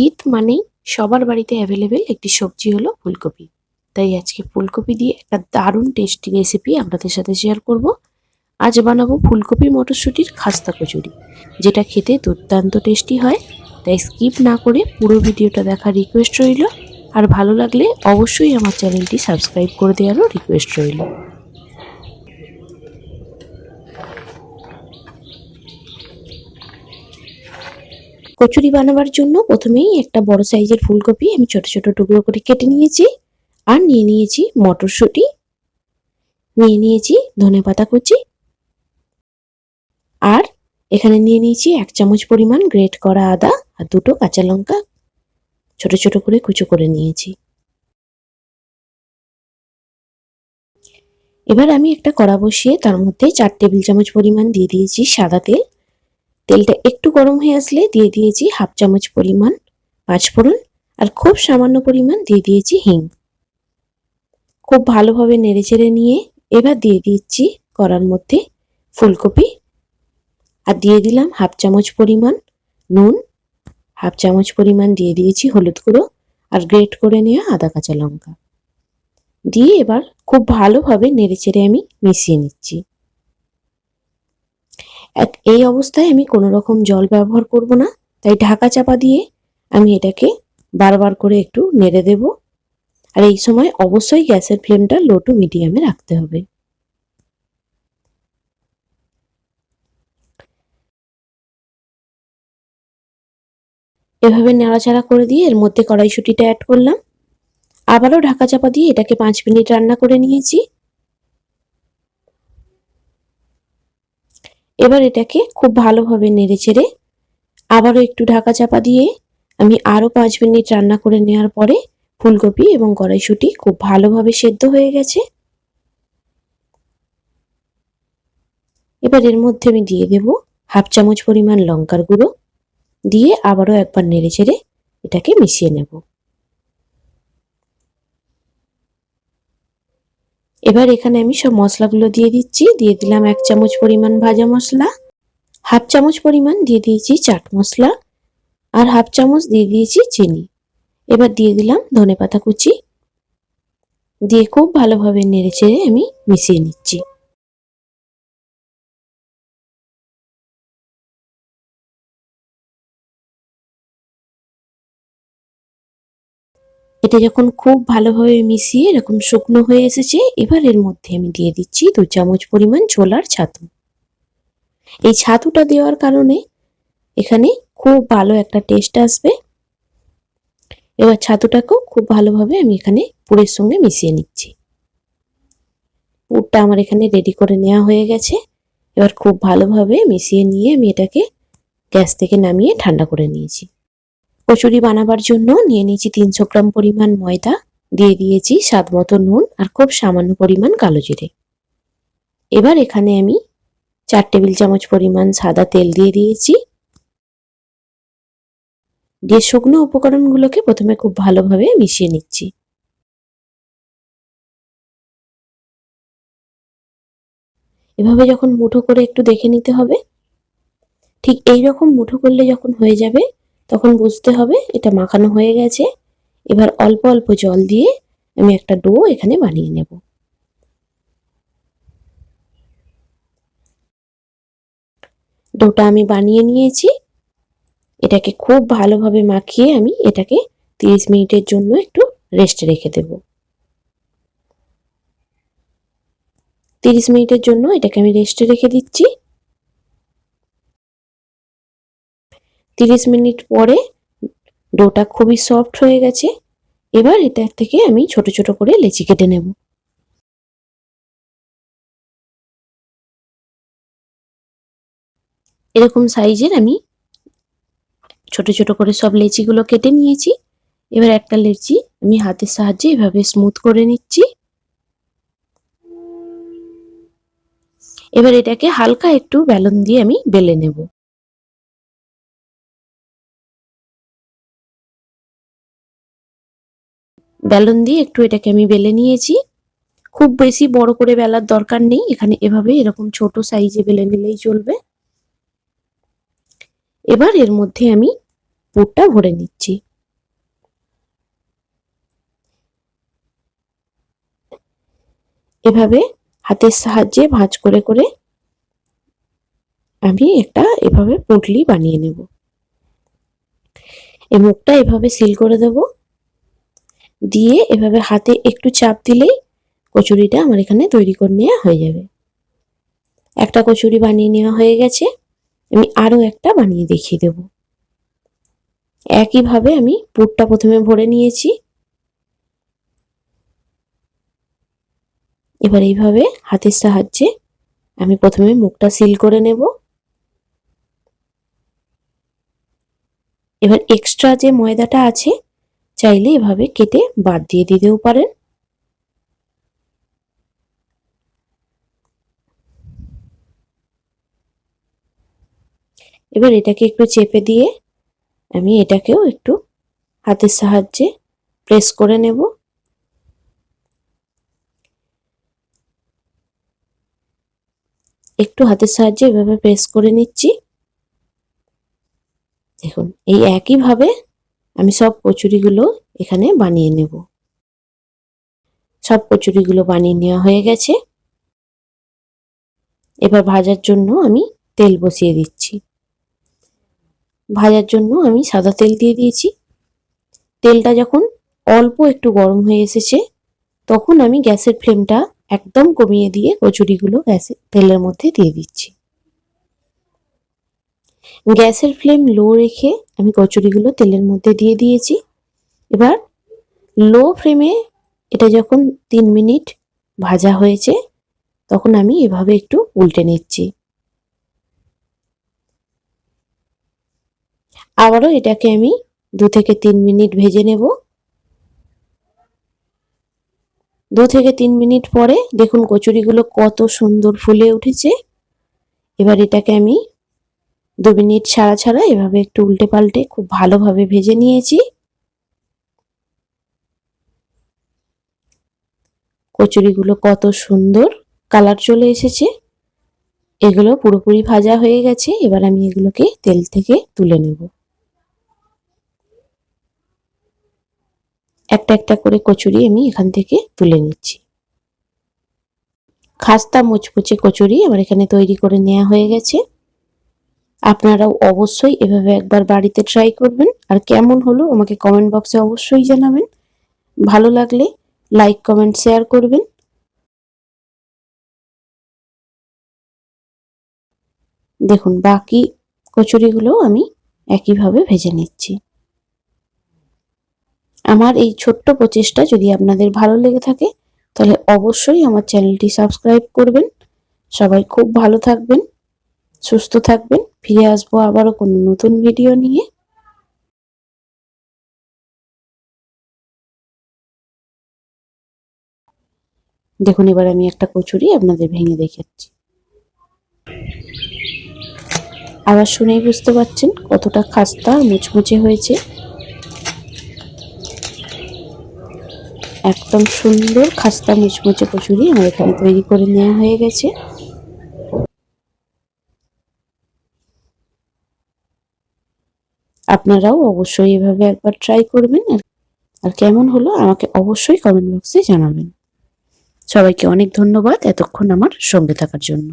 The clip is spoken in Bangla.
শীত মানেই সবার বাড়িতে অ্যাভেলেবেল একটি সবজি হলো ফুলকপি। তাই আজকে ফুলকপি দিয়ে একটা দারুণ টেস্টি রেসিপি আপনাদের সাথে শেয়ার করব। আজ বানাবো ফুলকপি মটরশুঁটির খাস্তা কচুরি, যেটা খেতে দুর্দান্ত টেস্টি হয়। তাই স্কিপ না করে পুরো ভিডিওটা দেখার রিকোয়েস্ট রইল। আর ভালো লাগলে অবশ্যই আমার চ্যানেলটি সাবস্ক্রাইব করে দেওয়ারও রিকোয়েস্ট রইল। কচুরি বানাবার জন্য প্রথমেই একটা বড় সাইজের ফুলকপি আমি ছোট ছোট টুকরো করে কেটে নিয়েছি আর নিয়ে নিয়েছি মটরশুঁটি, নিয়ে নিয়েছি ধনে পাতা কুচি আর এখানে নিয়ে নিয়েছি এক চামচ পরিমাণ গ্রেট করা আদা আর দুটো কাঁচা লঙ্কা। ছোট ছোট করে কুচো করে নিয়েছি। এবার আমি একটা কড়া বসিয়ে তার মধ্যে চার টেবিল চামচ পরিমাণ দিয়ে দিয়েছি সাদা তেল। তেলটা একটু গরম হয়ে আসলে দিয়ে দিয়েছি হাফ চামচ পরিমাণ পাঁচফোড়ন আর খুব সামান্য পরিমাণ দিয়ে দিয়েছি হিং। খুব ভালোভাবে নেড়েচেড়ে নিয়ে এবার দিয়ে দিচ্ছি কড়ার মধ্যে ফুলকপি। আর দিয়ে দিলাম হাফ চামচ পরিমাণ নুন, হাফ চামচ পরিমাণ দিয়ে দিয়েছি হলুদ গুঁড়ো আর গ্রেট করে নেওয়া আদা কাঁচা লঙ্কা। দিয়ে এবার খুব ভালোভাবে নেড়েচেড়ে আমি মিশিয়ে নিচ্ছি। এই অবস্থায় আমি কোনো রকম জল ব্যবহার করব না। তাই ঢাকা চাপা দিয়ে আমি এটাকে বারবার করে একটু নেড়ে দেব। আর এই সময় অবশ্যই গ্যাসের ফ্লেমটা লো টু মিডিয়ামে রাখতে হবে। এভাবে নাড়াচাড়া করে দিয়ে এর মধ্যে কড়াইশুটিটা অ্যাড করলাম। আবারও ঢাকা চাপা দিয়ে এটাকে পাঁচ মিনিট রান্না করে নিয়েছি। এবার এটাকে খুব ভালোভাবে নেড়ে চেড়ে আবারও একটু ঢাকা চাপা দিয়ে আমি আরও পাঁচ মিনিট রান্না করে নেওয়ার পরে ফুলকপি এবং কড়াইশুটি খুব ভালোভাবে সেদ্ধ হয়ে গেছে। এবার এর মধ্যে আমি দিয়ে দেব হাফ চামচ পরিমাণ লঙ্কার গুঁড়ো। দিয়ে আবারও একবার নেড়ে চেড়ে এটাকে মিশিয়ে নেব। এবার এখানে আমি সব মশলাগুলো দিয়ে দিচ্ছি। দিয়ে দিলাম এক চামচ পরিমাণ ভাজা মশলা, হাফ চামচ পরিমাণ দিয়ে দিয়েছি চাট মশলা আর হাফ চামচ দিয়ে দিয়েছি চিনি। এবার দিয়ে দিলাম ধনে পাতা কুচি। দিয়ে খুব ভালোভাবে নেড়ে চেড়ে আমি মিশিয়ে নিচ্ছি। এটা যখন খুব ভালোভাবে মিশিয়ে এরকম শুকনো হয়ে এসেছে, এবার এর মধ্যে আমি দিয়ে দিচ্ছি দু চামচ পরিমাণ ছোলার ছাতু। এই ছাতুটা দেওয়ার কারণে এখানে খুব ভালো একটা টেস্ট আসবে। এবার ছাতুটাকেও খুব ভালোভাবে আমি এখানে পুরের সঙ্গে মিশিয়ে নিচ্ছি। পুরটা আমার এখানে রেডি করে নেওয়া হয়ে গেছে। এবার খুব ভালোভাবে মিশিয়ে নিয়ে আমি এটাকে গ্যাস থেকে নামিয়ে ঠান্ডা করে নিয়েছি। কচুরি বানাবার জন্য নিয়ে নিয়েছি তিনশো গ্রাম পরিমাণ ময়দা, দিয়ে দিয়েছি স্বাদ মতো নুন আর খুব সামান্য পরিমাণ কালো জিরে। এবার এখানে আমি চার টেবিল চামচ পরিমাণ সাদা তেল দিয়ে দিয়েছি। দিয়ে শুকনো উপকরণগুলোকে প্রথমে খুব ভালোভাবে মিশিয়ে নিচ্ছি। এভাবে যখন মুঠো করে একটু দেখে নিতে হবে, ঠিক এই রকম মুঠো করলে যখন হয়ে যাবে তখন বুঝতে হবে এটা মাখানো হয়ে গেছে। এবার অল্প অল্প জল দিয়ে আমি একটা ডো এখানে বানিয়ে নেব। ডোটা আমি বানিয়ে নিয়েছি। এটাকে খুব ভালোভাবে মাখিয়ে আমি এটাকে তিরিশ মিনিটের জন্য একটু রেস্টে রেখে দেব। তিরিশ মিনিটের জন্য এটাকে আমি রেস্টে রেখে দিচ্ছি। তিরিশ মিনিট পরে ডোটা খুবই সফট হয়ে গেছে। এবার এটা থেকে আমি ছোট ছোট করে লেচি কেটে নেব। এরকম সাইজের আমি ছোট ছোট করে সব লেচিগুলো কেটে নিয়েছি। এবার একটা লেচি আমি হাতের সাহায্যে এভাবে স্মুথ করে নিচ্ছি। এবার এটাকে হালকা একটু ব্যালন দিয়ে আমি বেলে নেব। বেলন দিয়ে একটু এটাকে আমি বেলে নিয়েছি। খুব বেশি বড় করে বেলার দরকার নেই, এখানে এভাবে এরকম ছোট সাইজে বেলে নিলেই চলবে। এবার এর মধ্যে আমি পুরটা ভরে নিচ্ছি। এভাবে হাতের সাহায্যে ভাঁজ করে করে আমি একটা এভাবে পুঁটলি বানিয়ে নেব। এই মুখটা এভাবে সিল করে দেবো। দিয়ে এভাবে হাতে একটু চাপ দিলেই কচুরিটা আমার এখানে তৈরি করে নেওয়া হয়ে যাবে। একটা কচুরি বানিয়ে নেওয়া হয়ে গেছে। আমি আরও একটা বানিয়ে দেখিয়ে দেব। একইভাবে আমি পুরটা প্রথমে ভরে নিয়েছি। এবার এইভাবে হাতের সাহায্যে আমি প্রথমে মুখটা সিল করে নেব। এবার এক্সট্রা যে ময়দাটা আছে চাইলে এভাবে কেটে বাদ দিয়ে দিতেও পারেন। এবার এটাকে একটু চেপে দিয়ে আমি এটাকেও একটু হাতের সাহায্যে প্রেস করে নেব। একটু হাতের সাহায্যে এভাবে প্রেস করে নিচ্ছি। দেখুন, এই একইভাবে আমি সব কচুরিগুলো এখানে বানিয়ে নেব। সব কচুরিগুলো বানিয়ে নেওয়া হয়ে গেছে। এবার ভাজার জন্য আমি তেল বসিয়ে দিচ্ছি। ভাজার জন্য আমি সাদা তেল দিয়ে দিয়েছি। তেলটা যখন অল্প একটু গরম হয়ে এসেছে, তখন আমি গ্যাসের ফ্লেমটা একদম কমিয়ে দিয়ে কচুরিগুলো গ্যাসের তেলের মধ্যে দিয়ে দিচ্ছি। গ্যাসের ফ্লেম লো রেখে আমি কচুরিগুলো তেলের মধ্যে দিয়ে দিয়েছি। এবার লো ফ্লেমে এটা যখন তিন মিনিট ভাজা হয়েছে, তখন আমি এভাবে একটু উল্টে নিচ্ছি। আবারও এটাকে আমি দু থেকে তিন মিনিট ভেজে নেব। দু থেকে তিন মিনিট পরে দেখুন কচুরিগুলো কত সুন্দর ফুলে উঠেছে। এবার এটাকে আমি দু মিনিট ছাড়া ছাড়া এভাবে একটু উল্টে পাল্টে খুব ভালোভাবে ভেজে নিয়েছি। কচুরিগুলো কত সুন্দর কালার চলে এসেছে। এগুলো পুরোপুরি ভাজা হয়ে গেছে, এবার আমি এগুলোকে তেল থেকে তুলে নেব। একটা একটা করে কচুরি আমি এখান থেকে তুলে নিচ্ছি। খাস্তা মুচমুচে কচুরি আমার এখানে তৈরি করে নেওয়া হয়ে গেছে। আপনারাও অবশ্যই এভাবে একবার বাড়িতে ট্রাই করবেন। আর কেমন হলো আমাকে কমেন্ট বক্সে অবশ্যই জানাবেন। ভালো লাগলে লাইক কমেন্ট শেয়ার করবেন। দেখুন, বাকি কচুরিগুলো আমি একইভাবে ভেজে নিচ্ছি। আমার এই ছোট্ট প্রচেষ্টা যদি আপনাদের ভালো লেগে থাকে, তাহলে অবশ্যই আমার চ্যানেলটি সাবস্ক্রাইব করবেন। সবাই খুব ভালো থাকবেন। সুস্থ থাকবেন। ফিরে আসব আবারও কোনো নতুন ভিডিও নিয়ে। দেখুন, এবার আমি একটা কচুরি আপনাদের ভেঙে দেখাচ্ছি। আবার শুনেই বুঝতে পারছেন কতটা খাস্তা মুচমুচে হয়েছে। একদম সুন্দর খাস্তা মুচমুচে কচুরি আমার এখানে তৈরি করে নেওয়া হয়ে গেছে। আপনারাও অবশ্যই এভাবে একবার ট্রাই করবেন আর কেমন হলো আমাকে অবশ্যই কমেন্ট বক্সে জানাবেন। সবাইকে অনেক ধন্যবাদ এতক্ষণ আমার সঙ্গে থাকার জন্য।